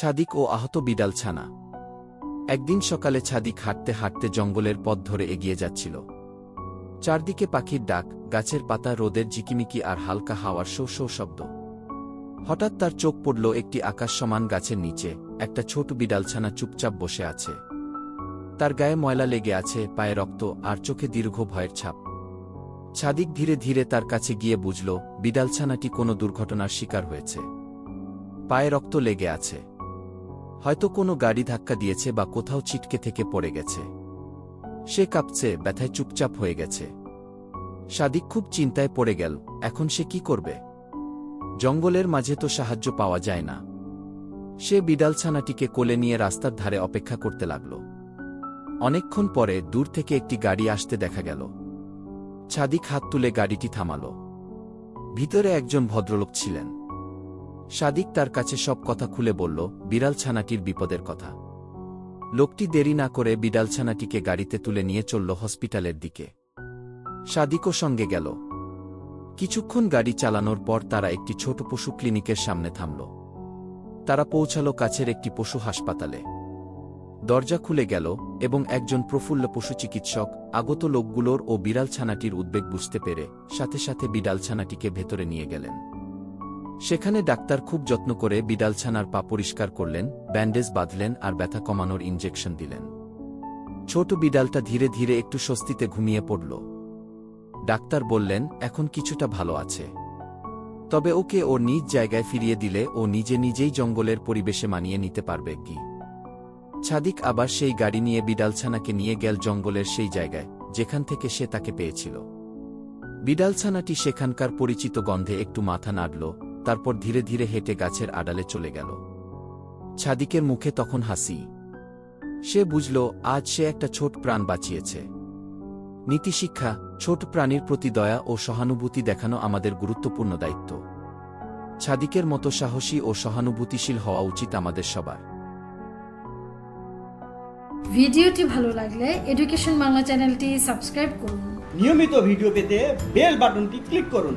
ছাদিক ও আহত বিড়াল ছানা। একদিন সকালে ছাদিক হাঁটতে হাঁটতে জঙ্গলের পথ ধরে এগিয়ে যাচ্ছিল। চারদিকে পাখির ডাক, গাছের পাতা, রোদের ঝিকিমিকি আর হালকা হাওয়ার শো শো শব্দ। হঠাৎ তার চোখ পড়ল একটি আকাশ সমান গাছের নিচে, একটা ছোট বিড়ালছানা চুপচাপ বসে আছে। তার গায়ে ময়লা লেগে আছে, পায়ে রক্ত আর চোখে দীর্ঘ ভয়ের ছাপ। ছাদিক ধীরে ধীরে তার কাছে গিয়ে বুঝল বিড়ালছানাটি কোনো দুর্ঘটনার শিকার হয়েছে। পায়ে রক্ত লেগে আছে। হয়তো কোনো গাড়ি ধাক্কা দিয়েছে বা কোথাও ছিটকে থেকে পড়ে গেছে। সে কাঁপছে, ব্যথায় চুপচাপ হয়ে গেছে। সাদিক খুব চিন্তায় পড়ে গেল, এখন সে কি করবে? জঙ্গলের মাঝে তো সাহায্য পাওয়া যায় না। সে বিড়ালছানাটিকে কোলে নিয়ে রাস্তার ধারে অপেক্ষা করতে লাগল। অনেকক্ষণ পরে দূর থেকে একটি গাড়ি আসতে দেখা গেল। ছাদিক হাত তুলে গাড়িটি থামাল। ভিতরে একজন ভদ্রলোক ছিলেন। সাদিক তার কাছে সব কথা খুলে বলল, বিড়াল ছানাটির বিপদের কথা। লোকটি দেরি না করে বিড়াল ছানাটিকে গাড়িতে তুলে নিয়ে চলল হসপিটালের দিকে। সাদিকও সঙ্গে গেল। কিছুক্ষণ গাড়ি চালানোর পর তারা একটি ছোট পশু ক্লিনিকের সামনে থামল। তারা পৌঁছাল কাছের একটি পশু হাসপাতালে। দরজা খুলে গেল এবং একজন প্রফুল্ল পশু চিকিৎসক, আগত লোকগুলোর ও বিড়াল ছানাটির উদ্বেগ বুঝতে পেরে সাথে সাথে বিড়াল ছানাটিকে ভেতরে নিয়ে গেলেন। সেখানে ডাক্তার খুব যত্ন করে বিড়ালছানার পা পরিষ্কার করলেন, ব্যান্ডেজ বাঁধলেন আর ব্যথা কমানোর ইঞ্জেকশন দিলেন। ছোট বিড়ালটা ধীরে ধীরে একটু স্বস্তিতে ঘুমিয়ে পড়ল। ডাক্তার বললেন, এখন কিছুটা ভালো আছে। তবে ওকে ওর নিজ জায়গায় ফিরিয়ে দিলে ও নিজে নিজেই জঙ্গলের পরিবেশে মানিয়ে নিতে পারবে কি? ছাদিক আবার সেই গাড়ি নিয়ে বিড়ালছানাকে নিয়ে গেল জঙ্গলের সেই জায়গায়, যেখান থেকে সে তাকে পেয়েছিল। বিড়ালছানাটি সেখানকার পরিচিত গন্ধে একটু মাথা নাড়ল তারপর ধীরে ধীরে হেঁটে গাছের আড়ালে চলে গেল। ছাদিকের মুখে তখন হাসি। সে বুঝল আজ সে একটা ছোট প্রাণ বাঁচিয়েছে। নীতিশিক্ষা ছোট প্রাণীর প্রতি দয়া ও সহানুভূতি দেখানো আমাদের গুরুত্বপূর্ণ দায়িত্ব। ছাদিকের মতো সাহসী ও সহানুভূতিশীল হওয়া উচিত আমাদের সবার। ভিডিওটি ভালো লাগলে এডুকেশন বাংলা চ্যানেলটি সাবস্ক্রাইব করুন। নিয়মিত ভিডিও পেতে বেল বাটনটি ক্লিক করুন।